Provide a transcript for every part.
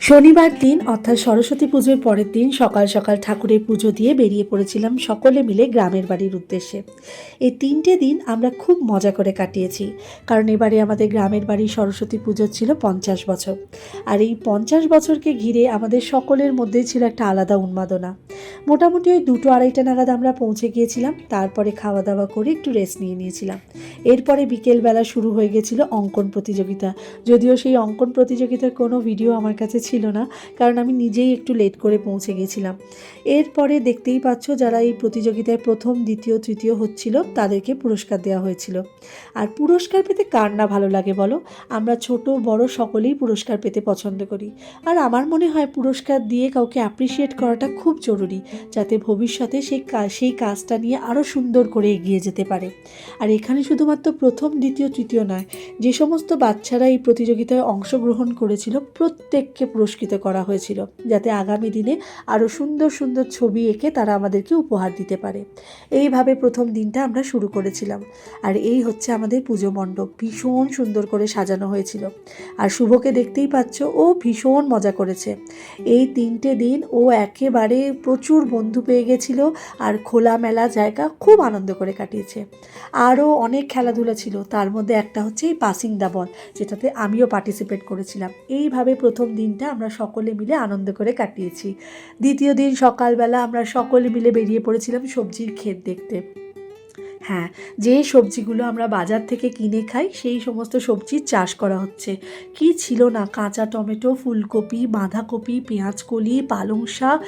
শনিবার দিন, অর্থাৎ সরস্বতী পুজোর পরের দিন সকাল সকাল ঠাকুরের পুজো দিয়ে বেরিয়ে পড়েছিলাম সকলে মিলে গ্রামের বাড়ির উদ্দেশ্যে। এই তিনটে দিন আমরা খুব মজা করে কাটিয়েছি, কারণ এবারে আমাদের গ্রামের বাড়ি সরস্বতী পুজো ছিল পঞ্চাশ বছর। আর এই পঞ্চাশ বছরকে ঘিরে আমাদের সকলের মধ্যে ছিল একটা আলাদা উন্মাদনা। মোটামুটি ওই দুটো আড়াইটা নাগাদ আমরা পৌঁছে গিয়েছিলাম, তারপরে খাওয়া দাওয়া করে একটু রেস্ট নিয়ে নিয়েছিলাম। এরপরে বিকেলবেলা শুরু হয়ে গেছিল অঙ্কন প্রতিযোগিতা। যদিও সেই অঙ্কন প্রতিযোগিতার কোনো ভিডিও আমার কাছে ছিল না, কারণ আমি নিজেই একটু লেট করে পৌঁছে গেছিলাম। এরপরে দেখতেই পাচ্ছ যারা এই প্রতিযোগিতায় প্রথম, দ্বিতীয়, তৃতীয় হচ্ছিল, তাদেরকে পুরস্কার দেওয়া হয়েছিল। আর পুরস্কার পেতে কার না ভালো লাগে বলো? আমরা ছোট, বড় সকলেই পুরস্কার পেতে পছন্দ করি। আর আমার মনে হয় পুরস্কার দিয়ে কাউকে অ্যাপ্রিসিয়েট করাটা খুব জরুরি। যাতে ভবিষ্যতে সেই কাজ সেই কাজটা নিয়ে আরও সুন্দর করে এগিয়ে যেতে পারে। আর এখানে শুধুমাত্র প্রথম, দ্বিতীয়, তৃতীয় নয়, যে সমস্ত বাচ্চারা এই প্রতিযোগিতায় অংশগ্রহণ করেছিল, প্রত্যেককে পুরস্কৃত করা হয়েছিল, যাতে আগামী দিনে আরও সুন্দর সুন্দর ছবি এঁকে তারা আমাদেরকে উপহার দিতে পারে। এইভাবে প্রথম দিনটা আমরা শুরু করেছিলাম। আর এই হচ্ছে আমাদের পুজো মণ্ডপ, ভীষণ সুন্দর করে সাজানো হয়েছিল। আর শুভকে দেখতেই পাচ্ছ, ও ভীষণ মজা করেছে। এই তিনটে দিন ও একেবারে প্রচুর বন্ধু পেয়ে গেছিল আর খোলামেলা জায়গা খুব আনন্দ করে কাটিয়েছে। আরও অনেক খেলাধুলা ছিল, তার মধ্যে একটা হচ্ছে এই পাসিং দ্য বল যেটাতে আমিও পার্টিসিপেট করেছিলাম। এইভাবে প্রথম দিনটা আমরা সকলে মিলে আনন্দ করে কাটিয়েছি। দ্বিতীয় দিন সকালবেলা আমরা সকলে মিলে বেরিয়ে পড়েছিলাম সবজির ক্ষেত দেখতে। হ্যাঁ যে সবজিগুলো আমরা বাজার থেকে কিনে খাই, সেই সমস্ত সবজির চাষ করা হচ্ছে। কি ছিল না? কাঁচা টমেটো, ফুলকপি, বাঁধাকপি, পেঁয়াজকলি পালং শাক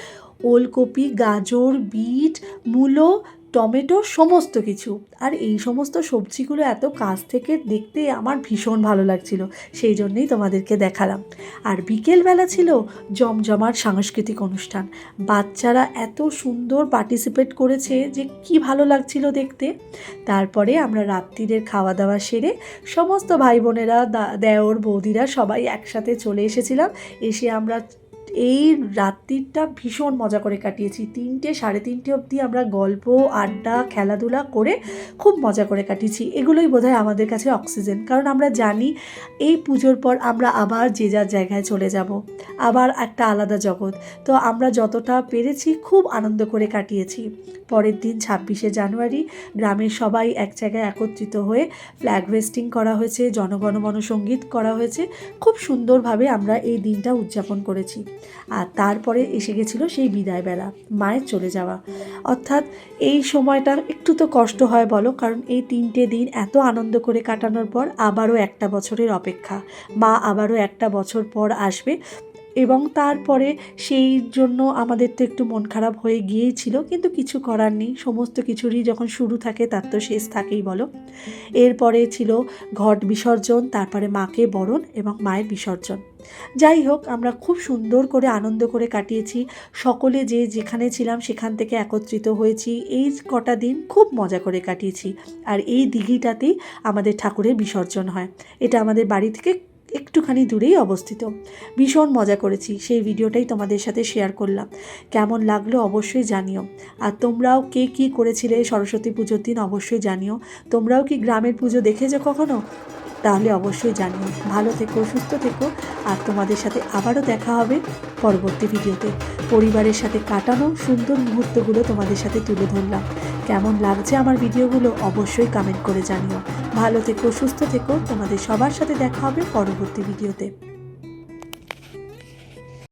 ওলকপি, গাজর, বিট, মূলো টমেটো সমস্ত কিছু। আর এই সমস্ত সবজিগুলো এত কাছ থেকে দেখতে আমার ভীষণ ভালো লাগছিল, সেই জন্যেই তোমাদেরকে দেখালাম। আর বিকেলবেলা ছিল জমজমাট সাংস্কৃতিক অনুষ্ঠান। বাচ্চারা এত সুন্দর পার্টিসিপেট করেছে যে কি ভালো লাগছিল দেখতে। তারপরে আমরা রাত্রিরের খাওয়া দাওয়া সেরে সমস্ত ভাই বোনেরা দেওর, বৌদিরা সবাই একসাথে চলে এসেছিলাম। এসে আমরা এই রাত্রিটা ভীষণ মজা করে কাটিয়েছি। তিনটে, সাড়ে তিনটে অবধি আমরা গল্প, আড্ডা, খেলাধুলা করে খুব মজা করে কাটিয়েছি। এগুলোই বোধহয় আমাদের কাছে অক্সিজেন, কারণ আমরা জানি এই পুজোর পর আমরা আবার যে যার জায়গায় চলে যাব, আবার একটা আলাদা জগৎ। তো আমরা যতটা পেরেছি খুব আনন্দ করে কাটিয়েছি। পরের দিন ছাব্বিশে জানুয়ারি, গ্রামের সবাই এক জায়গায় একত্রিত হয়ে ফ্ল্যাগ হোয়েস্টিং করা হয়েছে জনগণমন সংগীত করা হয়েছে। খুব সুন্দরভাবে আমরা এই দিনটা উদযাপন করেছি। আর তারপরে এসে গেছিল সেই বিদায়বেলা, মায়ের চলে যাওয়া। অর্থাৎ এই সময়টা একটু তো কষ্ট হয় বলো, কারণ এই তিনটে দিন এত আনন্দ করে কাটানোর পর আবারও একটা বছরের অপেক্ষা। মা আবারও একটা বছর পর আসবে এবং তারপরে সেই জন্য আমাদের তো একটু মন খারাপ হয়ে গিয়েই ছিল কিন্তু কিছু করার নেই। সমস্ত কিছুরই যখন শুরু থাকে, তার তো শেষ থাকেই বলো। এরপরে ছিল ঘট বিসর্জন, তারপরে মাকে বরণ এবং মায়ের বিসর্জন। যাই হোক, আমরা খুব সুন্দর করে আনন্দ করে কাটিয়েছি। সকলে যে যেখানে ছিলাম সেখান থেকে একত্রিত হয়েছি। এই কটা দিন খুব মজা করে কাটিয়েছি। আর এই দিঘিটাতেই আমাদের ঠাকুরের বিসর্জন হয়। এটা আমাদের বাড়ি থেকে একটুখানি দূরেই অবস্থিত। ভীষণ মজা করেছি। সেই ভিডিওটাই তোমাদের সাথে শেয়ার করলাম। কেমন লাগল অবশ্যই জানিও। আর তোমরাও কে কী করেছিলে সরস্বতী পুজোর দিন অবশ্যই জানিও। তোমরাও কি গ্রামের পুজো দেখেছ কখনো? তাহলে অবশ্যই জানিও। ভালো থেকো, সুস্থ থেকো, আর তোমাদের সাথে আবারও দেখা হবে পরবর্তী ভিডিওতে। পরিবারের সাথে কাটানো সুন্দর মুহূর্তগুলো তোমাদের সাথে তুলে ধরলাম। কেমন লাগছে আমার ভিডিওগুলো অবশ্যই কমেন্ট করে জানিও। ভালো থেকো, সুস্থ থেকো, তোমাদের সবার সাথে দেখা হবে পরবর্তী ভিডিওতে।